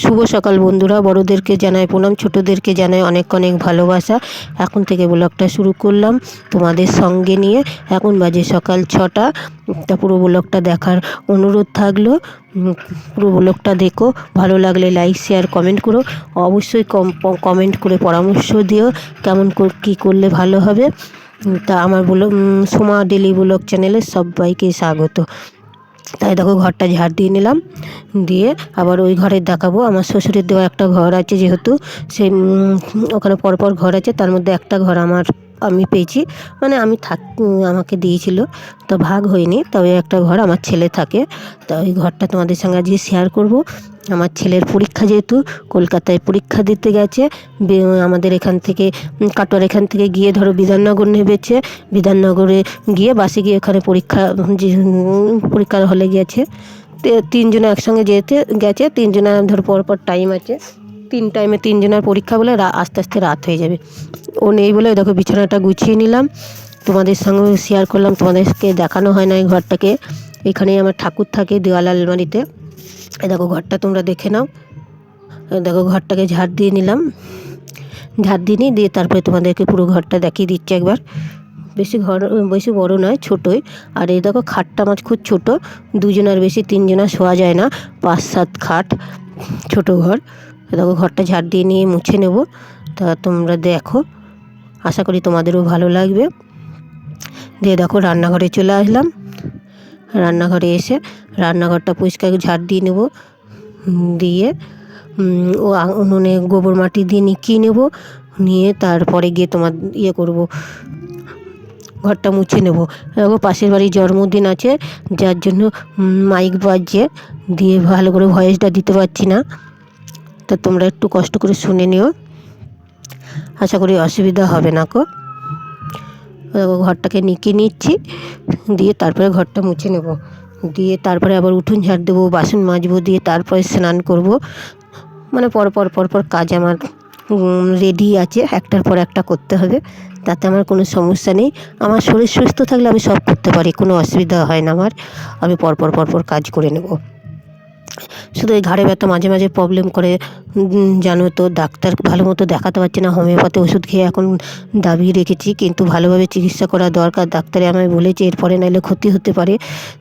শুভ সকাল বন্ধুরা, বড়োদেরকে জানাই প্রণাম, ছোটোদেরকে জানাই অনেক অনেক ভালোবাসা। এখন থেকে ব্লগটা শুরু করলাম তোমাদের সঙ্গে নিয়ে। এখন বাজে সকাল ছটা, তা পুরো ব্লগটা দেখার অনুরোধ থাকল। পুরো ব্লগটা দেখো, ভালো লাগলে লাইক শেয়ার কমেন্ট করো। অবশ্যই কম কমেন্ট করে পরামর্শ দিও, কেমন কী করলে ভালো হবে। তা আমার বলো সোমা ডেলি ব্লগ চ্যানেলে সবাইকে স্বাগত। তাই দেখো ঘরটা ঝাড় দিয়ে নিলাম। দিয়ে আবার ওই ঘরে দেখাবো। আমার শ্বশুরের দেওয়া একটা ঘর আছে যেহেতু, সেই ওখানে পরপর ঘর আছে, তার মধ্যে একটা ঘর আমার আমি পেয়েছি। মানে আমি থাক, আমাকে দিয়েছিল। তো ভাগ হয়নি। তবে একটা ঘর আমার ছেলে থাকে। তা ওই ঘরটা তোমাদের সঙ্গে আজকে শেয়ার করব। আমার ছেলের পরীক্ষা যেহেতু, কলকাতায় পরীক্ষা দিতে গেছে। আমাদের এখান থেকে, কাটোয়ার এখান থেকে গিয়ে ধরো বিধাননগর নেবেছে বিধাননগরে গিয়ে বাসে গিয়ে ওখানে পরীক্ষা পরীক্ষার হলে গিয়েছে তে- তিনজনে একসঙ্গে যেতে, গেছে। তিনজনে ধর পর টাইম আছে। তিন টাইমে তিনজনের পরীক্ষা বলে আস্তে আস্তে রাত হয়ে যাবে। ও নেই বলে, দেখো বিছানাটা গুছিয়ে নিলাম। তোমাদের সঙ্গে শেয়ার করলাম, তোমাদেরকে দেখানো হয় না এই ঘরটাকে। এখানেই আমার ঠাকুর থাকে দেওয়াল আলমারিতে। দেখো ঘরটা তোমরা দেখে নাও। দেখো ঘরটাকে ঝাড় দিয়ে নিলাম। ঝাড় দিয়ে নিই দিয়ে তারপরে তোমাদেরকে পুরো ঘরটা দেখিয়ে দিচ্ছি একবার। বেশি ঘর, বেশি বড় নয়, ছোটোই। আর এই দেখো খাটটা আমার খুব ছোটো। দুজনের বেশি, তিনজনের শোয়া যায় না। পাঁচ, সাত খাট ছোট ঘর। দেখো ঘরটা ঝাড় দিয়ে নিয়ে মুছে নেব। তা তোমরা দেখো, আশা করি তোমাদেরও ভালো লাগবে। দিয়ে দেখো রান্নাঘরে চলে আসলাম। রান্নাঘরে এসে রান্নাঘরটা পরিষ্কার ঝাড় দিয়ে নেব। দিয়ে ও উনুনে গোবর মাটি দিয়ে নিকিয়ে নেব। নিয়ে তারপরে গিয়ে তোমার ইয়ে করব, ঘরটা মুছে নেব। দেখো পাশের বাড়ির জন্মদিন আছে, যার জন্য মাইক বাজছে। দিয়ে ভালো করে ভয়েসটা দিতে পারছি না। তা তোমরা একটু কষ্ট করে শুনে নিও। আশা করি অসুবিধা হবে না কো ঘরটাকে নিকিয়ে নিচ্ছি, দিয়ে তারপরে ঘরটা মুছে নেব। দিয়ে তারপরে আবার উঠোন ঝাড় দেবো, বাসন মাজবো, দিয়ে তারপরে স্নান করব। মানে পর পর পর পর কাজ আমার রেডি আছে, একটার পর একটা করতে হবে। তাতে আমার কোনো সমস্যা নেই। আমার শরীর সুস্থ থাকলে আমি সব করতে পারি, কোনো অসুবিধা হয় না আমার। আমি পরপর পরপর কাজ করে নেব। শুধু এই ঘাড়ে ব্যথা মাঝে মাঝে প্রবলেম করে জানো তো, ডাক্তার ভালো মতো দেখাতে পারছি না, হোমিওপ্যাথি ওষুধ খেয়ে এখন দাবিয়ে রেখেছি, কিন্তু ভালোভাবে চিকিৎসা করা দরকার। ডাক্তারে আমায় বলেছে, এরপরে নাহলে ক্ষতি হতে পারে।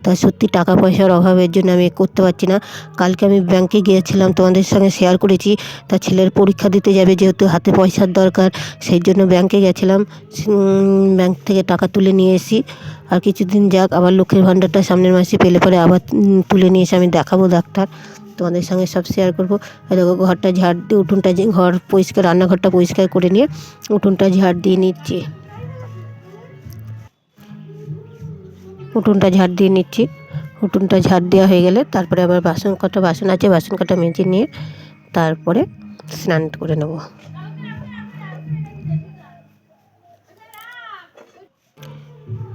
তা সত্যি টাকা পয়সার অভাবের জন্য আমি করতে পারছি না। কালকে আমি ব্যাংকে গিয়েছিলাম, তোমাদের সঙ্গে শেয়ার করেছি। তা ছেলের পরীক্ষা দিতে যাবে যেহেতু হাতে পয়সার দরকার, সেই জন্য ব্যাংকে গেছিলাম। ব্যাংক থেকে টাকা তুলে নিয়ে এসি আর কিছুদিন যাক, আবার লক্ষ্মীর ভাণ্ডারটা সামনের মাসে পেলে পরে আবার তুলে নিয়ে এসে আমি দেখাবো ডাক্তার। তোমাদের সঙ্গে সব শেয়ার করব। দেখো, ঘরটা ঝাড় দিয়ে, উঠোনটা যে- ঘর পরিষ্কার, রান্নাঘরটা পরিষ্কার করে নিয়ে উঠোনটা ঝাড় দিয়ে নিচ্ছি। উঠোনটা ঝাড় দিয়ে নিচ্ছি। উঠোনটা ঝাড় দেওয়া হয়ে গেলে তারপরে আবার বাসন কটা, বাসন আছে, বাসন কটা মেজে নিয়ে তারপরে স্নান করে নেব।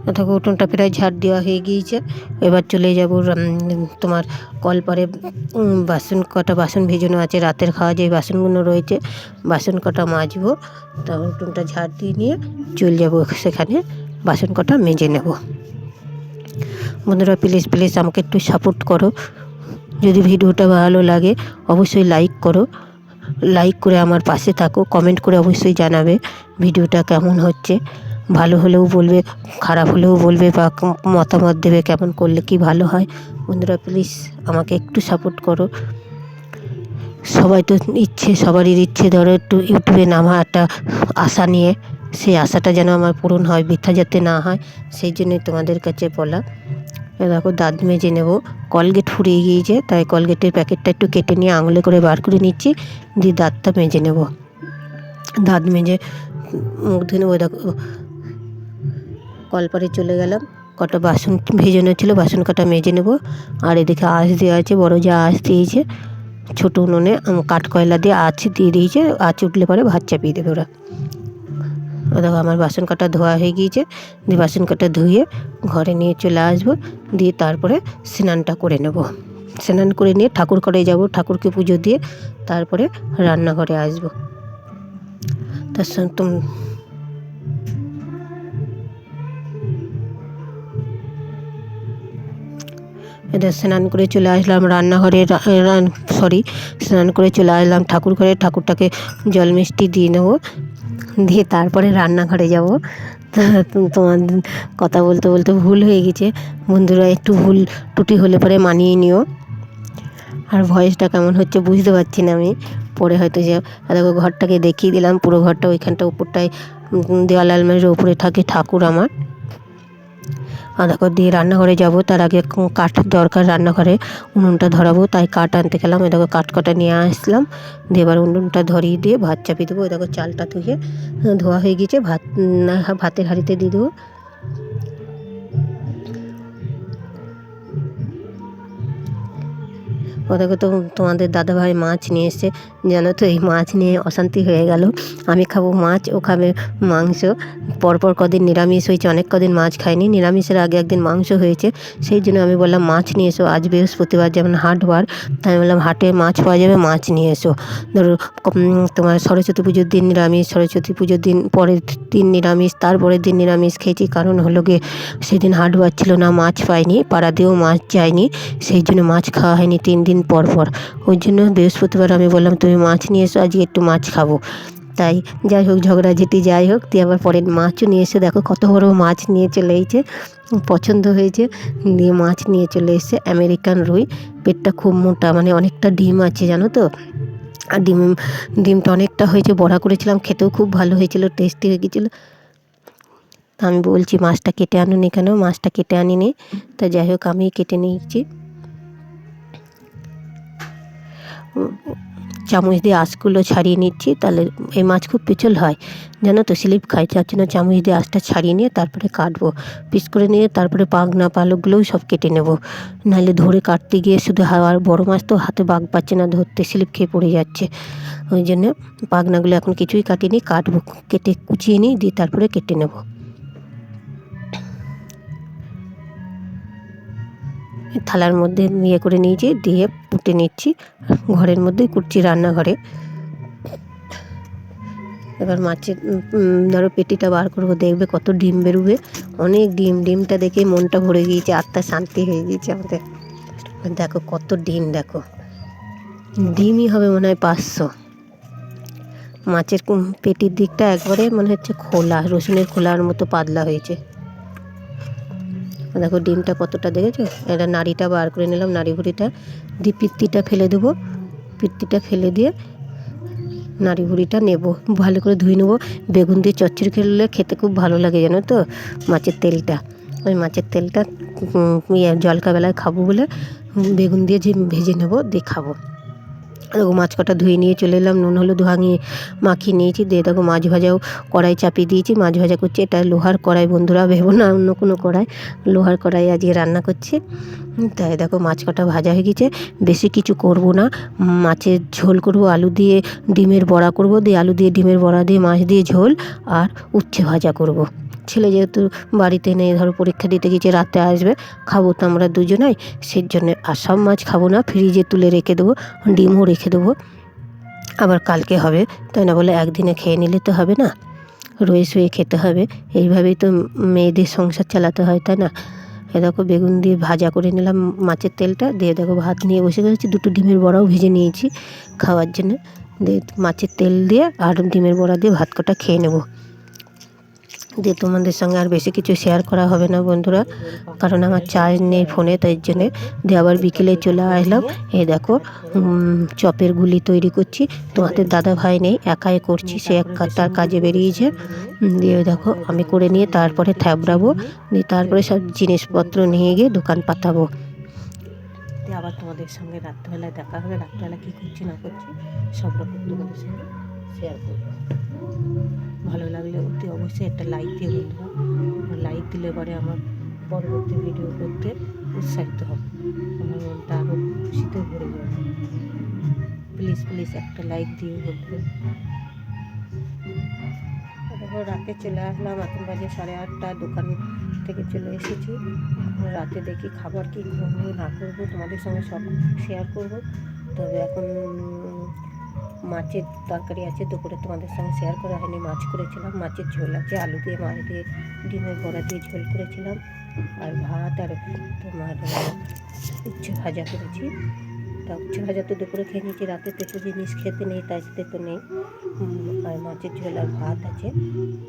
দেখো উঠোনটা প্রায় ঝাড় দেওয়া হয়ে গিয়েছে। এবার চলে যাব তোমার কলপারে উম, বাসন কটা বাসন ভেজানো আছে রাতের খাওয়া যে বাসনগুলো রয়েছে বাসন কটা মাজবো তারপর উঠোনটা ঝাড় দিয়ে নিয়ে চলে যাব সেখানে বাসন কটা মেজে নেব। বন্ধুরা প্লিজ প্লিজ আমাকে একটু সাপোর্ট করো। যদি ভিডিওটা ভালো লাগে অবশ্যই লাইক করো। লাইক করে আমার পাশে থাকো কমেন্ট করে অবশ্যই জানাবে ভিডিওটা কেমন হচ্ছে। ভালো হলেও বলবে, খারাপ হলেও বলবে বা মতামত দেবে কেমন করলে কি ভালো হয়। বন্ধুরা প্লিজ আমাকে একটু সাপোর্ট করো। সবাই তো ইচ্ছে, সবারই ইচ্ছে ধরো একটু ইউটিউবে নামা একটা আশা নিয়ে, সেই আশাটা যেন আমার পূরণ হয় বৃথা যাতে না হয়, সেই জন্যই তোমাদের কাছে বলা। দেখো, দাঁত মেজে নেব। কলগেট ফুরিয়ে গিয়েছে, তাই কলগেটের প্যাকেটটা একটু কেটে নিয়ে আঙুলে করে বার করে নিচ্ছি, দিয়ে দাঁতটা মেজে নেব। দাঁত মেজে, মুখ ধুয়ে নেব, দেখো। কলপারে চলে গেলাম। কটা বাসন ভেজানো ছিল, বাসন কটা মেজে নেব। আর এদিকে আঁশ দেওয়া আছে, বড় যা আঁশ দিয়েছে, ছোটো উনুনে কাঠ কয়লা দিয়ে আঁচ দিয়ে দিয়েছে, আঁচ উঠলে পরে ভাত চাপিয়ে দেবে ওরা। দেখো আমার বাসন কাটা ধোয়া হয়ে গিয়েছে, দিয়ে বাসন কাটা ধুয়ে ঘরে নিয়ে চলে আসব, দিয়ে তারপরে স্নানটা করে নেব। স্নান করে নিয়ে ঠাকুর ঘরে যাব, ঠাকুরকে পুজো দিয়ে তারপরে রান্নাঘরে আসব। তার সঙ্গে এটা স্নান করে চলে আসলাম রান্নাঘরে সরি স্নান করে চলে আসলাম ঠাকুর ঘরে। ঠাকুরটাকে জল মিষ্টি দিয়ে নেব, দিয়ে তারপরে রান্নাঘরে যাব। তোমার কথা বলতে বলতে ভুল হয়ে গেছে। বন্ধুরা, একটু ভুল টুটি হলে পরে মানিয়ে নিও। আর ভয়েসটা কেমন হচ্ছে বুঝতে পারছি না আমি। পরে হয়তো যে, দেখো ঘরটাকে দেখিয়ে দিলাম, পুরো ঘরটা ওইখানটা উপরটায় দেওয়াল আলমারির উপরে থাকে ঠাকুর আমার। দেখো দিয়ে রান্নাঘরে যাব, তার আগে কাঠ দরকার রান্নাঘরে, উনুনটা ধরাবো, তাই কাঠ আনতে গেলাম এ দেখো কাঠ কটা নিয়ে আসলাম, দিয়ে এবার উনুনটা ধরিয়ে দিয়ে ভাত চাপিয়ে দেবো এ দেখো চালটা ধুয়ে, ধোয়া হয়ে গিয়েছে, ভাত ভাতের হাঁড়িতে দিয়ে দেবো ও দেখো তো তোমাদের দাদাভাই মাছ নিয়ে এসছে। জানো তো, এই মাছ নিয়ে অশান্তি হয়ে গেল। আমি খাব মাছ, ও খাবে মাংস। পরপর কদিন নিরামিষ হয়েছে, অনেক কদিন মাছ খাইনি। নিরামিষের আগে একদিন মাংস হয়েছে। সেই জন্য আমি বললাম, মাছ নিয়ে এসো। আজ বৃহস্পতিবার যেমন হাটবার তাই আমি বললাম, হাটে মাছ পাওয়া যাবে, মাছ নিয়ে এসো। ধরো তোমার সরস্বতী পুজোর দিন নিরামিষ, সরস্বতী পুজোর দিন পরের দিন নিরামিষ, তারপরের দিন নিরামিষ খেয়েছি। কারণ হলো গিয়ে, সেদিন হাটবার ছিল না, মাছ পাইনি পাড়া দিয়েও মাছ যায়নি। সেই জন্য মাছ খাওয়া হয়নি। তিন দিন পর পর। ওই জন্য বৃহস্পতিবার আমি বললাম, তুমি মাছ নিয়ে এসো, আজকে একটু মাছ খাব। তাই যাই হোক, ঝগড়া ঝগড়াঝাটি যাই হোক, দিয়ে আবার পরে মাছও নিয়ে এসে দেখো কত বড় মাছ নিয়ে চলে এসেছে, পছন্দ হয়েছে। দিয়ে মাছ নিয়ে চলে এসেছে আমেরিকান রুই। পেটটা খুব মোটা মানে অনেকটা ডিম আছে, জানো তো? আর ডিম, ডিমটা অনেকটা হয়েছে, বড়া করেছিলাম, খেতেও খুব ভালো হয়েছিল টেস্টি হয়ে গেছিল। তা আমি বলছি, মাছটা কেটে আনুন এখানেও মাছটা কেটে আনিনি। তা যাই হোক আমি কেটে নিয়েছি। চামচ দিয়ে আঁশগুলো ছাড়িয়ে নিচ্ছি, তাহলে এই মাছ খুব পিছল হয়। জানো তো, স্লিপ খাই যার জন্য চামচ দিয়ে আঁশটা ছাড়িয়ে নিয়ে তারপরে কাটবো। পিস করে নিয়ে তারপরে পাখনা পালকগুলোও সব কেটে নেব। নাহলে ধরে কাটতে গিয়ে শুধু হাওয়ার বড় মাছ তো হাতে বাগ পাচ্ছে না, ধরতে স্লিপ খেয়ে পড়ে যাচ্ছে। ওই জন্য পাখনাগুলো এখন কিছুই কাটিনি, কাটবো, কেটে কুচিয়ে নিই, দিয়ে তারপরে কেটে নেব। থালার মধ্যে ইয়ে করে নিয়েছি, দিয়ে পুঁটে নিচ্ছি। ঘরের মধ্যেই কুটছি রান্নাঘরে। এবার মাছের ধরো পেটিটা বার করব, দেখবে কত ডিম বেরোবে। অনেক ডিম, ডিমটা দেখে মনটা ভরে গিয়েছে, আত্মা শান্তি হয়ে গিয়েছে আমাদের। দেখো কত ডিম, দেখো। ডিমই হবে মনে হয় পাঁচশো। মাছের পেটির দিকটা একবারে মনে হচ্ছে খোলা, রসুনের খোলার মতো পাতলা হয়েছে। দেখো ডিমটা কতটা দেখেছ? এটা নাড়িটা বার করে নিলাম নাড়ি ভুড়িটা দিয়ে পিত্তিটা ফেলে দেবো। পিত্তিটা ফেলে দিয়ে নাড়ি ভুড়িটা নেব, ভালো করে ধুয়ে নেব। বেগুন দিয়ে চচ্চড়ি খেলে খেতে খুব ভালো লাগে, জানো তো? মাছের তেলটা। ওই মাছের তেলটা ইয়ে জলকাবেলায় খাব বলে, বেগুন দিয়ে যে ভেজে নেব, দিয়ে খাব। দেখো মাছ কটা ধুয়ে নিয়ে চলে এলাম, নুন, হলুদ ভাঙিয়ে মাখিয়ে নিয়েছি। দিয়ে দেখো মাছ ভাজাও কড়াই চাপিয়ে দিয়েছি, মাছ ভাজা করছি। এটা লোহার কড়াই বন্ধুরা, ভেবো না অন্য কোনো কড়াই। লোহার কড়াই আজকে রান্না করছি। তাই দেখো মাছ কটা ভাজা হয়ে গেছে। বেশি কিছু করব না। মাছের ঝোল করব, আলু দিয়ে ডিমের বড়া করব। দিয়ে আলু দিয়ে ডিমের বড়া দিয়ে, মাছ দিয়ে ঝোল আর উচ্ছে ভাজা করব। ছেলে যেহেতু বাড়িতে নেই, ধরো পরীক্ষা দিতে গেছে রাতে আসবে, খাব তো আমরা দুজনাই, সেই জন্য আর সব মাছ খাব না ফ্রিজে তুলে রেখে দেবো, ডিমও রেখে দেবো। আবার কালকে হবে, তাই না বলে একদিনে খেয়ে নিলে তো হবে না, রয়ে শুয়ে খেতে হবে, এইভাবেই তো মেয়েদের সংসার চালাতে হয়, তাই না? এ দেখো বেগুন দিয়ে ভাজা করে নিলাম মাছের তেলটা, দিয়ে দেখো ভাত নিয়ে বসে গেছি দুটো ডিমের বড়াও ভেজে নিয়েছি, খাওয়ার জন্য, দিয়ে মাছের তেল দিয়ে আর ডিমের বড়া দিয়ে ভাত কটা খেয়ে নেব। দিয়ে তোমাদের সঙ্গে আর বেশি কিছু শেয়ার করা হবে না বন্ধুরা। কারণ আমার চার্জ নেই ফোনে তাই জন্যে দিয়ে আবার বিকেলে চলে আসলাম। এ দেখো চপের গুলি তৈরি করছি। তোমাদের দাদা ভাই নেই, একাই করছি, সে এক তার কাজে বেরিয়েছে। দিয়ে দেখো, আমি করে নিয়ে তারপরে থ্যাবড়াবো। দিয়ে তারপরে সব জিনিসপত্র নিয়ে গিয়ে দোকান পাতাবো। আবার তোমাদের সঙ্গে রাত্রেবেলায় দেখা হবে, রাত্রেবেলা কী করছি, না করছি, সব রকম তোমাদের সঙ্গে শেয়ার করব। ভালো লাগলে অতি অবশ্যই একটা লাইক দিয়ে বন্ধুরা। লাইক দিলে পরে আমার পরবর্তী ভিডিও করতে উৎসাহিত হবে। আমার মনটা আরও খুশিতে ভরে যাবে। প্লিজ প্লিজ একটা লাইক দিয়ে বন্ধুরা। দেখো রাতে চলে আসলাম, এখন বাজে সাড়ে আটটা, দোকান থেকে চলে এসেছি। রাতে দেখি খাবার কি করব না করব তোমাদের সঙ্গে সব শেয়ার করব। তবে এখন মাছের তরকারি আছে, দুপুরে তোমাদের সঙ্গে শেয়ার করা হয়নি, মাছ করেছিলাম, মাছের ঝোল আছে, আলু দিয়ে, মাছ দিয়ে, ডিমের বড়া দিয়ে ঝোল করেছিলাম, আর ভাত আর তোমার উচ্ছে ভাজা করেছি। তা উচ্ছে ভাজা তো দুপুরে খেয়ে নিয়েছি, রাতে তো একটু জিনিস খেতে নেই, তাই তো নেই। আর মাছের ঝোল আর ভাত আছে,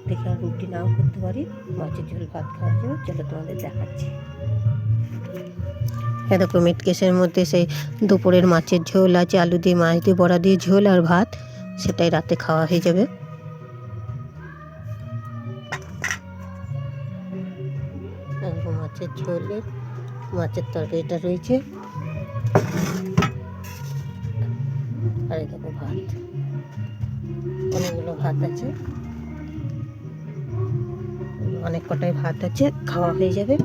দেখে আর রুটি নাও করতে পারি, মাছের ঝোল ভাত খাওয়া যাবে, চলো তোমাদের দেখাচ্ছি। এ দেখো মিট কেসের মধ্যে সেই দুপুরের মাছের ঝোল আছে আলু দিয়ে, মাছ দিয়ে, বড়া দিয়ে ঝোল আর ভাত, সেটাই রাতে খাওয়া হয়ে যাবে। মাছের ঝোলের মাছের তরকারিটা রয়েছে। আর এই ভাত, অনেকগুলো ভাত আছে। অনেক কটাই ভাত আছে, খাওয়া হয়ে যাবে।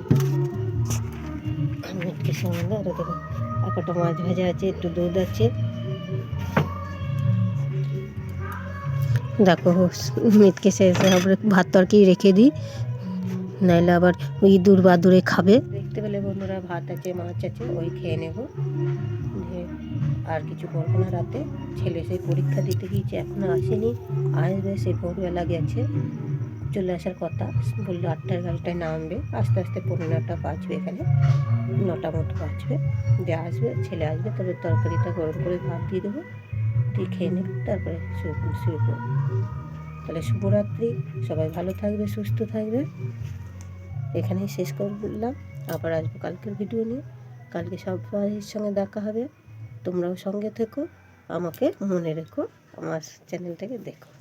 সঙ্গে আর দেখো আর মাছ ভাজা আছে, একটু দুধ আছে। দেখো, মিটকে শেষে আবার ভাত তরকারি রেখে দিই, নাইলে আবার ওই ইঁদুর বাদুরে খাবে। দেখতে পেলে বন্ধুরা, ভাত আছে, মাছ আছে, ওই খেয়ে নেব। আর কিছু করব না রাতে। ছেলে সেই পরীক্ষা দিতে গিয়েছে, এখনও আসেনি। আসবে, সে ভোরবেলা গেছে। চলে আসার কথা। বলল, আটটার গাড়িটায় নামবে। আস্তে আস্তে পনেরো নটা বাজবে এখানে। নটা মতো বাজবে। দিয়ে আসবে, ছেলে আসবে তবে তরকারিটা গরম করে ভাত দিয়ে দেবো। দিয়ে খেয়ে নেবে তারপরে শুয়ে শুয়ে পড়ব তাহলে শুভরাত্রি। সবাই ভালো থাকবে, সুস্থ থাকবে। এখানেই শেষ করলাম। আবার আসব কালকের ভিডিও নিয়ে। কালকে সবাইয়ের সঙ্গে দেখা হবে। তোমরাও সঙ্গে থেকো। আমাকে মনে রেখো। আমার চ্যানেলটাকে দেখো।